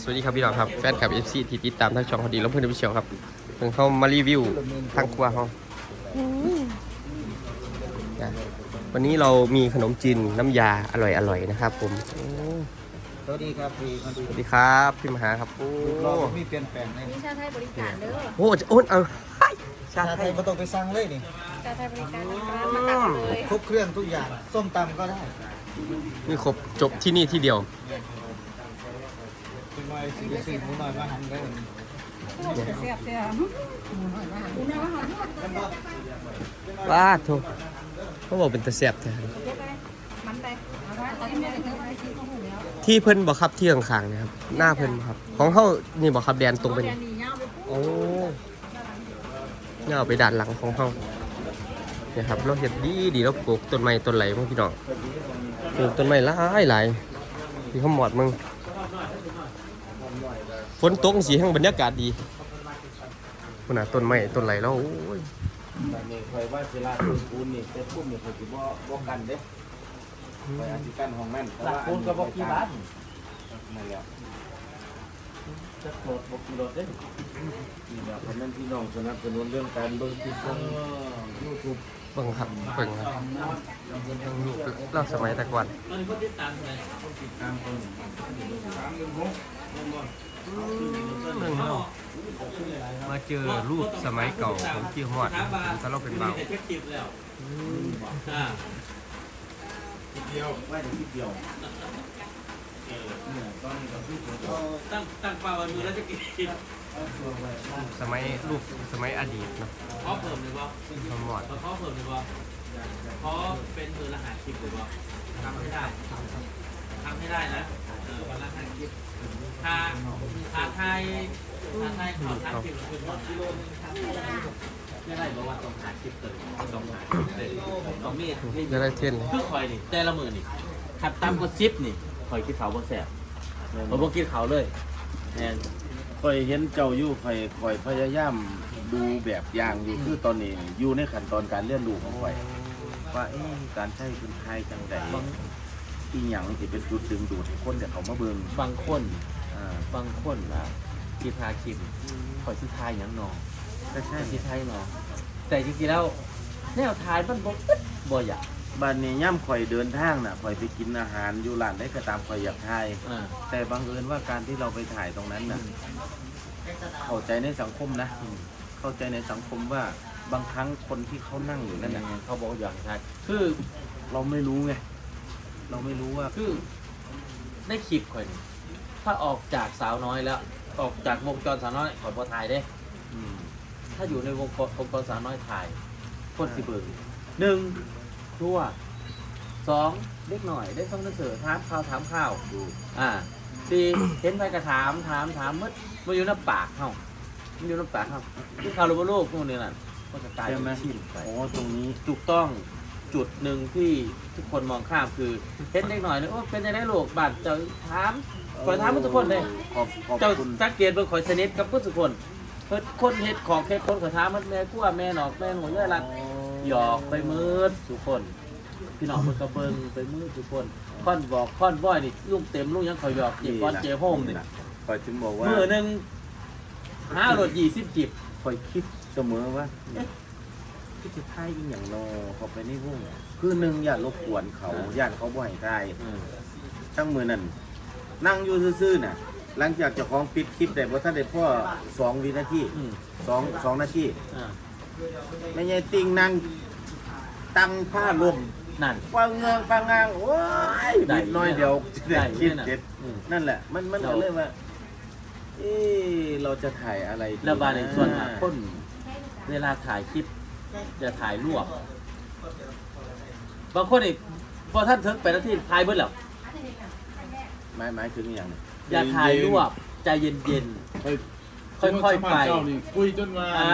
สวัสดีครับพี่น้องครับแฟนคลับ FC ที่ติดตามทั้งช่องพอดีแล้วเพื่อนผู้เชียวครับเพิ่งเข้ามารีวิวทางครัวเขานะวันนี้เรามีขนมจีนน้ำยาอร่อยๆนะครับผมโอ้สวัสดีครับพี่มาดูสวัสดีครับพี่มหาครับโอ้รอมีเปลี่ยนแปลงในมีชาไทยบริการเด้อโหจะโอนเอาไอ้ชาชาไทไทยยไม่ต้องไปสั่งเลยนี่ชาไทยบริการนะครับมาตักเลยครบเครื่องทุกอย่างส้มตำก็ได้มีครบจบที่นี่ที่เดียว เป็นไงสิ่งสิ่หมูน้อยมาหันได้เสียบเสียบว้าโถเขาบอกเป็นตะแสบแท้มันไปเอาไว้ตอนนี้ไม่ได้เจออะไรที่เขาหูแล้วที่เพิ่นบอกครับที่ข้างๆเนะครับ หน้าเพิ่นบ่ครับ ของเขานี่บอกครับแดนตรงไปเรียนี่นนี่เงาไปปุ๊บโอ้เนี่ยเอาไปด้านหลังของเขาเนี่ยครับเราเห็นดีดีเราปลูกต้นไม้ต้นไหลมั้งพี่น้องปลูกต้นไม้หลายหลายที่เขาหมอดมึง ฝนตกสีแห่งบรรยากาศดีคุณน่ะต้นไม้ต้นไหลแล้วโอ้ยแต่นี่คอยว่าเวลาปูนปูนนี่เซ็ตปุ่มนี่คอยสิบ่บ่กันเด้คอยอาจสิกันห้องนั้นแต่ว่าปูนก็บ่กี่บาทนั่นแหละจะโหลดบ่กี่โหลดเด้นี่แหละเพราะนั้นพี่น้องสนับสนุนเรื่องการเบิ่งคลิปทาง YouTube เบิ่งครับเบิ่งครับเราสมัยแต่ก่อนตามคน เรื่องเรามาเจอรูปสมัยเก่าของพี่ฮอดถ้าเราเป็นเบาเดียวไว้ในคลิปเดียวเนี่ยตอนนี้ก็คือผมก็ตั้งตั้งเป้าไว้มือแล้วจะกินกินเอาตัวไว้บ้านสมัยรูปสมัยอดีตเนาะขอเพิ่มเลยบ่เขาหมอดเราขอเพิ่มเลยบ่ขอเป็นมือละหาคลิปเลยบ่ทำให้ได้ทำให้ได้นะเออวันละห้าคลิปถ้าถ้าไทยถ้าไทยขอทำคลิปคุณหมดกิโลนึงทำไม่ได้ไม่ได้บอกว่าต้องหาคลิปเลยต้องหาคลิปเลยต้องมีนี่จะได้เท่นเลยคือคอยนี่แต่ละมือนี่ขัดตามกว่าซิปนี่คอยคิดเขาบ่แสบผมบ่กินเขาเลยแอนคอยเห็นเจ้าอยู่คอยคอยพยายามดูแบบอย่างอยู่คือตอนนี้อยู่ในขั้นตอนการเรียนรู้ของคอยว่าเอ๊ะการใช้เป็นไทยจังใด อีหยังที่เป็นจุดดึงดูดให้คนจะเขามาเบิ่งบางคนอ่าบางคนอะกีทาคิมคอยสิทายหยังหนอก็ใช่สิทายหนอแต่จริงๆแล้วแนวทายมันบ่อึดบ่อยากบ้านนี้ย่ำข่อยเดินทางน่ะข่อยไปกินอาหารอยู่ร้านได้ก็ตามข่อยอยากถ่าย อ่า แต่บังเอิญว่าการที่เราไปถ่ายตรงนั้นน่ะ เข้าใจในสังคมนะเข้าใจในสังคมว่าบางครั้งคนที่เขานั่งอยู่นั่นั่นนน่ะน่ะเขาบอกว่าอยากทายคือเราไม่รู้ไง เราไม่รู้ว่าคือได้คลิปคอยนี่ถ้าออกจากสาวน้อยแล้ว ออกจากวงจรสาวน้อยขอยบ่ถ่ายเด้ อืมถ้าอยู่ในวงกวงจรสาวน้อยถ่ายคนสิเบิ่งหนึ่งครัวสองเล็กหน่อยได้ฟังหนังสือถามข่าวถามข่าวดูอ่าสี่เห็นไปกระถามถามถามมืดมาอยู่น้ำปากเฮามันอยู่น้ำปากเฮาที่ข่าวรู้ว่าโลกพวกนี้น่ะก็จะกลายใช่เป็นไหมชิ้นไป โอ้ตรงนี้ ถูกต้อง จุดหนึ่งที่ทุกคนมองข้ามคือเห็นเด็กหน่อยเนี่ยโอ้เป็นยังไงโลกบาดเจ้าถามคอยถามทุกคนเลยขอบขอบเจ้าคุณสังเกตเบิ่งคอยสนิทกับทุกคนเพิ่นคนเฮ็ดของเฮ็ดคนขอยถามมันแม่กลัวแม่หนอกแม่หัวเยื่อรัดหยอกไปมืดทุกคน พี่น้องมันก็เบิ่งไปมืดทุกคนค่อนบอกค่อนบ่อยนี่ลุงเต็มลุงยังคอยหยอกเจ็บก้อนเจ็บโฮมนี่คอยถึงบอกว่ามือหนึ่งห้ารถยี่สิบจิบคอยคิดเสมอว่าเอ๊ะ ที่จะถ่ายอีหยังนอเขาไปในวงคือหนึ่งอย่ารบกวนเขาญาติเขาบ่ให้ถ่ายทั้งมือนั่นนั่งอยู่ซื่อๆน่ะ หลังจากเจ้าของปิดคลิปได้บ่ทันได้พ่อสองวินาทีอืม สองสองนาทีอ่าไม่ใช่ติงนั่งตั้งผ้าลมนั่น วางเงืองปางงางโอ้ยได้นิดหน้อยเดียวจะได้ได้คิดเนี่ยนะเด็ดอืม นั่นแหละ มันมันเราก็เลยว่าเอ๊ะเราจะถ่ายอะไรดีแล้วบาในส่วนมากะคนเวลาถ่ายคลิป จะถ่ายรวบบางคนอีกพอท่านถึงไปนาทีถ่ายเบิดแล้วหมายหมายถึงอย่างนี้อย่าถ่ายรวบใจเย็นค่อยค่อยๆไปเจ้านี่คุยจนว่าอ่า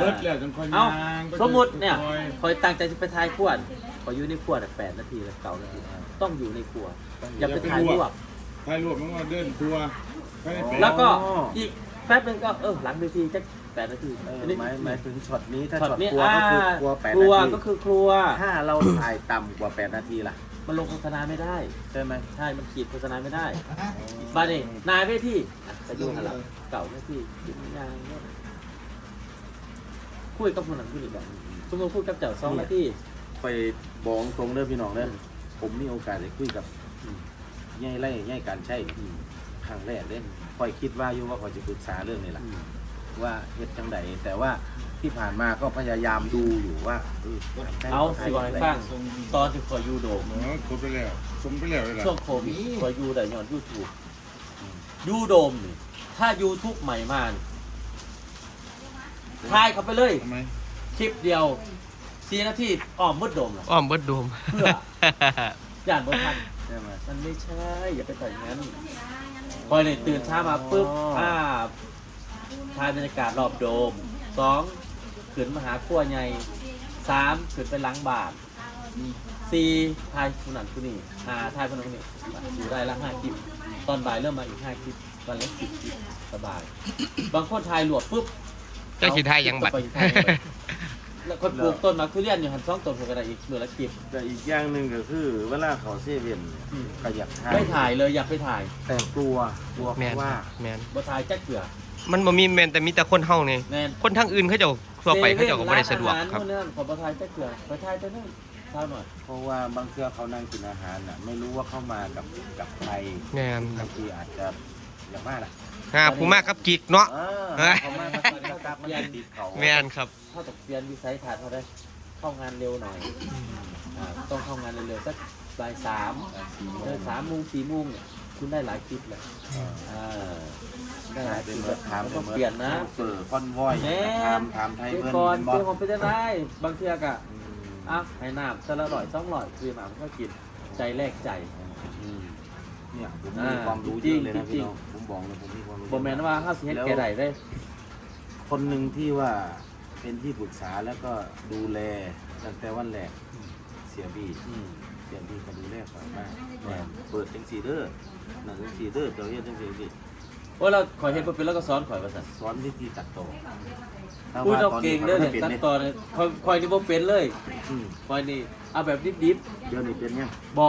เบิดแล้วจนค่อยๆเอายางไปสมมุติเนี่ยค่อคอยตั้งใจจะไปถ่ายขวดขออยู่ในขวดแปดนาทีแล้วเก้านาทีต้องอยู่ในครัวอย่าไปถ่ายรวบถ่ายรวบมันว่าเดินทัวร์ไปให้เป็นแล้วก็อีก แป๊บนึงก็เออหลังเวทีจะแปดนาทีเอออันนี้หมายหมายถึงช็อตนี้ถ้าช็อตช็อตนี้ครัวอ่าก็คือครัวแปดครัวนาทีก็คือครัว ถ้าเราถ่ายต่ำกว่าแปดนาทีล่ะมันลงโฆษณาไม่ได้ ใช่ไหมใช่ มันขีดโฆษณาไม่ได้บ้านนี่นายเวทีอะไปดูหันหลังเก่าเวทีกินยางเนี่ยคุยกับคนนั้นคุยแบบสมมติพูดกับเจ้าสองนาที ไปบอกตรงเด้อพี่น้องเด้อผมมีโอกาสได้คุยกับย่ายไล่ย่ายการใช้ ครั้งแรกเล่นคอยคิดว่าอยู่ว่าคอยจะปรึกษาเรื่องนี้แหละว่าเฮ็ดจังไดแต่ว่าที่ผ่านมาก็พยายามดูอยู่ว่าเออการใช้เอาสิบอกให้ฟังตอนที่คอยยูโดมเนาะครบไปแล้วสมไปแล้วเลยล่ะช่วงโควิดคอยยูได้ย้อนยูทูบยูโดมนี่ถ้ายูทูบใหม่มานี่ทายเข้าไปเลยทำไมคลิปเดียวสี่นาทีอ้อมมืดโดมหรออ้อมเบิดโดมเพื่อย่านบนทันใช่ไหมมันไม่ใช่อย่าไปต่อยงั้น พอเนี่ยตื่นเช้ามาปุ๊บอ๋ออ่าทายบรรยากาศรอบโดมสองขึ้นมาหาขั้วใหญ่สามขึ้นไปล้างบาทสี่ทายผู้นั้นผู้นี้ห้าทายผู้นั้นผู้นี้อยู่ได้ละห้าคลิป ตอนบ่ายเริ่มมาอีกห้าคลิปวันละสิบคลิปสบาย บางคนทายหลวดปุ๊บเจ้าสิทายยังบัด เอาไปทายยังบัด แล้วคนปลูกต้นมาคือเรียนอยู่หันสองต้นปลูกกระดาษอีกเหลือละคลิปแต่อีกอย่างหนึ่งก็คือ เวลาเขาเซเว่นเนี่ยอืมก็อยากถ่ายไม่ถ่ายเลยอยากไปถ่ายแต่กลัวกลัวแมเพนราะว่า แมนบ่ถ่ายจักเกือมันบ่มีแมนแต่มีแต่คนเฮานี่แน่นคนทางอื่นเขาเจ้าทั่วไปเขาเจ้าก็บ่ได้สะดวกครับเรื่องขอบ่ถ่ายจักเกือไปถ่ายแต่นั่นเท่าหน่อยเพราะว่าบางเทื่อเขานั่งกินอาหารน่ะไม่รู้ว่าเข้ามากับกับใครแมนครับาบงทีอาจจะอย่างว่าล่ะ หาผู้มากกับกิกเนาะ เออเอ้ยเขามากับ กับกับมันจะติดเขาแมนครับถ้าตกเปลี่ยนวิสัยทัศน์เขาได้เข้างานเร็วหน่อยอ่าต้องเข้างานเร็วๆสักบ่ายสามเออสามโมงสี่โมงเนี่ยคุณได้หลายคลิปเลยอ่าได้หลายคเป็ลินปเบิดถามต้องเปลี่ยนนะเปิดคอนวอยแน่ถามถามไทยเมื่อเพิ่นก่อนบอเพื่ลอนผมไปจะได้บางเทียกะอะให้น้ำจะละร่อยสองร่อยคือหมามันก็กินใจแลกใจอืมเนี่ยผมอ่ามีความรู้จริเยงอะเลยนะจริพี่งน้องผมบอกเลยผมมีความรู้บอแมนว่าห้าสิบเฮ็ดแกได้ได้ คนหนึ่งที่ว่าเป็นที่ปรึกษาแล้วก็ดูแลตั้งแต่วันแรกเสียบีอืมเสียบีก็ดูแลก่อนมากเปิดจังสีเด้อหนังจังสีเด้อเจ้าเฮ็ดจังสีดิโอ้ยเราข่อยเฮ็ดบ่เป็นแล้วก็สอนข่อยว่าซั่นสอนวิธีตัดต่อถ้อุ้ยเราตนเก่นี้งเด้อขาเนี่ยไม่ตัดป็นต่อเนี่ยข่อยข่อยนี่บ่เป็นเลยอืมข่อยนี่เอาแบบดิบเดี๋ยวนี้เป็นยังๆบ่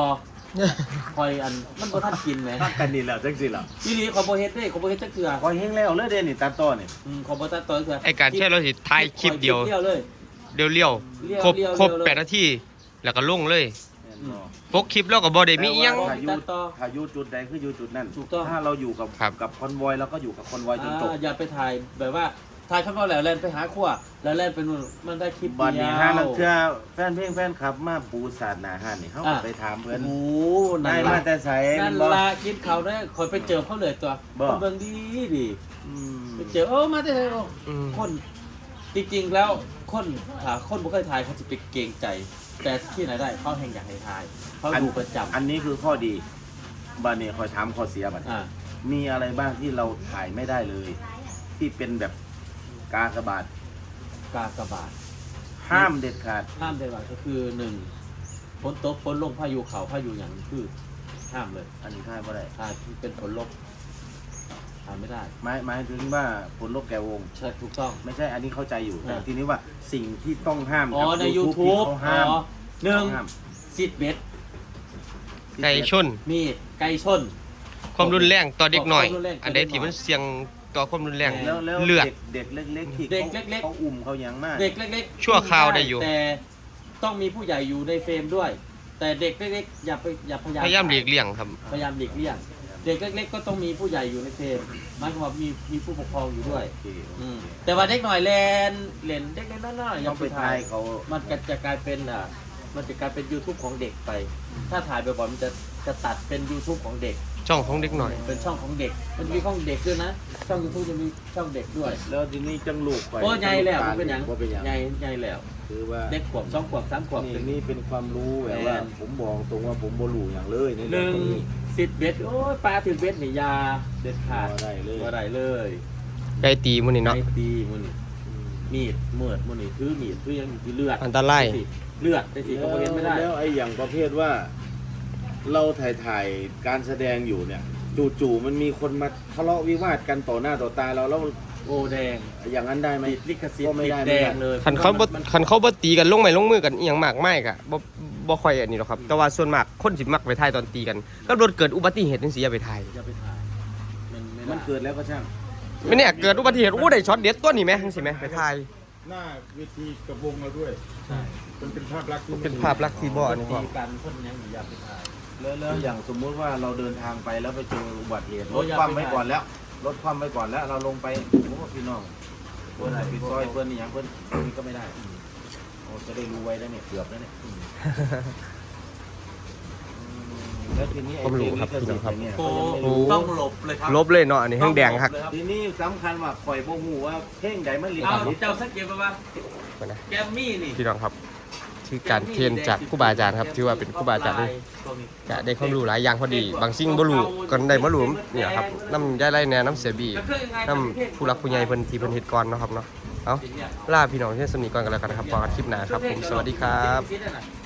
ข่อยอันมันบ่ทันกินแหมตัดกันนี่แหละจังสิล่ะอีหลีข่อยบ่เฮ็ดเด้ข่อยบ่เฮ็ดจักเทื่อพอเฮงแล้วเลยเด้นี่ตัดต่อนี่อืมข่อยบ่ตัดต่อจักเทื่อไอการแช่เราสิถ่ายคลิปเดียวคลิปเดียวเลยเดียวเลี้ยวเลี้ยวครบเลี้ยวครบเลี้ยวแปดนาทีแล้วก็ลงเลยแม่นบ่ปกคลิปแล้วก็บ่ได้มีอิหยัง ถ้าอยู่ตัดต่อถ้าอยู่จุดใดคืออยู่จุดนั้น ถูกต้อง ถ้าเราอยู่กับครับ กับคอนวอยเราก็อยู่กับคอนวอยจนจบ อ่าอย่าไปถ่ายแบบว่า ถ่ายข้างนอกแล้วแล่นไปหาขั้วแล้วแล่นไปนู่นมันได้คลิปบัดเดีนี้ยวห้านักเชื่อแฟนเพลงแฟนคลับมาปูสาดหนาห้านนี่เขาก็อะไปถามเพิ่นโอ้โหได้นั่นมาละแต่ใสนั่นบ่ละคลิปเขาได้คอยไปเจอเขาเลยตัวบ่เขาเบิ่งดีดีอืมไปเจอเออมาแต่ไหนโอ้อืมคนจริงๆแล้วคนถ้าคนบ่เคยถ่ายเขาจะไปเกรงใจ แต่ที่ไหนได้เขาแห่งอยากให้ถ่ายเขาดูประจำอันนี้คือข้อดีบัดนี้คอยถามข้อเสียบัดอ่ามีอะไรบ้างที่เราถ่ายไม่ได้เลย ที่เป็นแบบ กากบาทกากบาทห้ามเด็ดขาด ห้ามได้ว่าก็คือหนึ่งฝนตกฝนลงพายุเขาพายุอย่างนี้คือห้ามเลย อันนี้ถ่ายบ่ได้ถ่ายที่เป็นผลลบถ่ายไม่ได้หมายหมายถึงว่าผลลบแก่วง ใช่ถูกต้อง ไม่ใช่อันนี้เข้าใจอยู่แต่อ่าทีนี้ว่าสิ่งที่ต้องห้ามอ๋อกับใน YouTube YouTube ที่เขาห้ามอ๋อหนึ่งห้ามซิดเบ็ดไก่ชน มีดไก่ชน ความรุนแรงต่อเด็กหน่อยความรุนแรงต่ออันใดที่มันเสี่ยง ต่อความรุนแรงแล้วแล้วเลือด เด็กเด็กเล็กๆที่เด็กเขาเล็กๆ เขาอุ้มเขายังมากเด็กเล็กๆชั่วคราวได้อยู่ แต่ต้องมีผู้ใหญ่อยู่ในเฟรมด้วย แต่เด็กเล็กๆอย่าไปอย่าพยายามพยายามหลีกเลี่ยงครับ พยายามหลีกเลี่ยงเด็กเล็กๆก็ต้องมีผู้ใหญ่อยู่ในเฟรมหมายความว่ามีมีผู้ปกครองอยู่ด้วย โอเคโออืมเคแต่ว่าเด็กหน่อยแลนเล่นเด็กเล็กน้อยๆอย่าต้องไปไปถ่าทายยเขามันก็จะกลายเป็นอะมันจะกลายเป็น YouTube ของเด็กไป ถ้าถ่ายบ่อยๆมันจะจะตัดเป็น YouTube ของเด็ก ช่องของเด็กหน่อย เป็นช่องของเด็ก มันจะมีช่องเด็กด้วยนะ ช่อง YouTube จะมีช่องเด็กด้วย แล้วทีนี้จังลูกไปโอ้ใหญ่แล้วมันเป็นหยังบ่เป็นหยังใหญ่ใหญ่แล้ว คือว่าเด็กขวบสองขวบสามขวบนี่ถึงนี่เป็นความรู้แบบว่าแม่นผมบอกตรงว่าผมบ่รู้อย่างเลยในหเรื่องนึ่งพวกนี้สิบเบ็ดโอ้ยปลาถึงเบ็ดนี่อยาเด็ดขาดบ่ได้เลยบ่ได้เลยไก่ตีมื้อนี้เนาะไอ้ตีมันนี่มีดเมือดมันนี่ถือมีดถือยังถือเลือดอันตรายเลือดได้สิเขาบ่เห็นไม่ได้ แล้วไอ้อย่างประเภทว่า เราถ่ายถ่ายการแสดงอยู่เนี่ย จู่ๆมันมีคนมาทะเลาะวิวาทกันต่อหน้าต่อตาเราแล้วโอ้แดงอย่างนั้นได้ไหมติดลิขสิทก็ธิ์ไม่ติดได้แดไม่งได้เลยคันเขาบ่คันเขาบ่ตีกันลงไม้ลงมือกันอหย่างมากมายกะบ่บ่บ่ค่อยอันนี้หรอกครับ แต่ว่าส่วนมากคนสิมักไปถ่ายตอนตีกันก็รถเกิดอุบัติเหตุจังซี่อย่าไปถ่ายอย่าไปถ่ายมันไม่มันได้เกิดแล้วก็ช่างไม่เนี่ยเกิดอุบัติเหตุอู้ได้ช็อตเด็ดตัวนี้ไหมจังซี่ไหมไปถ่ายหน้าเวทีกับวงเราด้วย ใช่มันเป็นภาพลักษณ์ที่เป็นภาพลักษณ์ที่บ่อันนี้คตีรับกันคนยังอย่าไปถ่าย แล้วแล้วอย่างสมมุติว่าเราเดินทางไปแล้วไปเจออุบัติเหตุโอ้รถอย่าคว่ำไปไว้ก่อนแล้วรถคว่ำไว้ก่อนแล้ว เราลงไปโอ้พี่น้องเพื่อนอะไรพี่ซอยเพื่อนนี่ยังเพื่อนนี่ก็ไม่ได้โอ้จะได้รู้ไว้แล้วเนี่ยเกือบแล้วเนี่ยอืมแล้วทีนี้ไอ้ผมรู้เพลงครับลิขสิทธิ์พี่น้องครับเนี่ยโอ้เขายังไม่รู้ต้องหลบเลยครับลบเลยเนาะอันนี้แห้งแดงครับทีนี้สำคัญว่าข่อยบ่ฮู้ว่าเพลงใดมันลิขเอาสิทธิ์เจ้าสักเกตว่าก่อนนะแกมมี่นี่พี่น้องครับ คือการเทรนจากครูบาอาจารย์ครับถือว่าเป็นครูบาอาจารย์ที่จะได้ความรู้หลายอย่างพอดี บางสิ่งบ่รู้ก็ได้มารู้เนี่ยครับน้ำยายไรแหน่น้ำเสียบีน้ำผู้รักผู้ใหญ่เพิ่นที่เพิ่นเฮ็ดก่อนเนาะครับเนาะเอาลาพี่น้องที่สนิทก่อนกันแล้วกันนะครับพอนคลิปหน้าครับผมสวัสดีครับ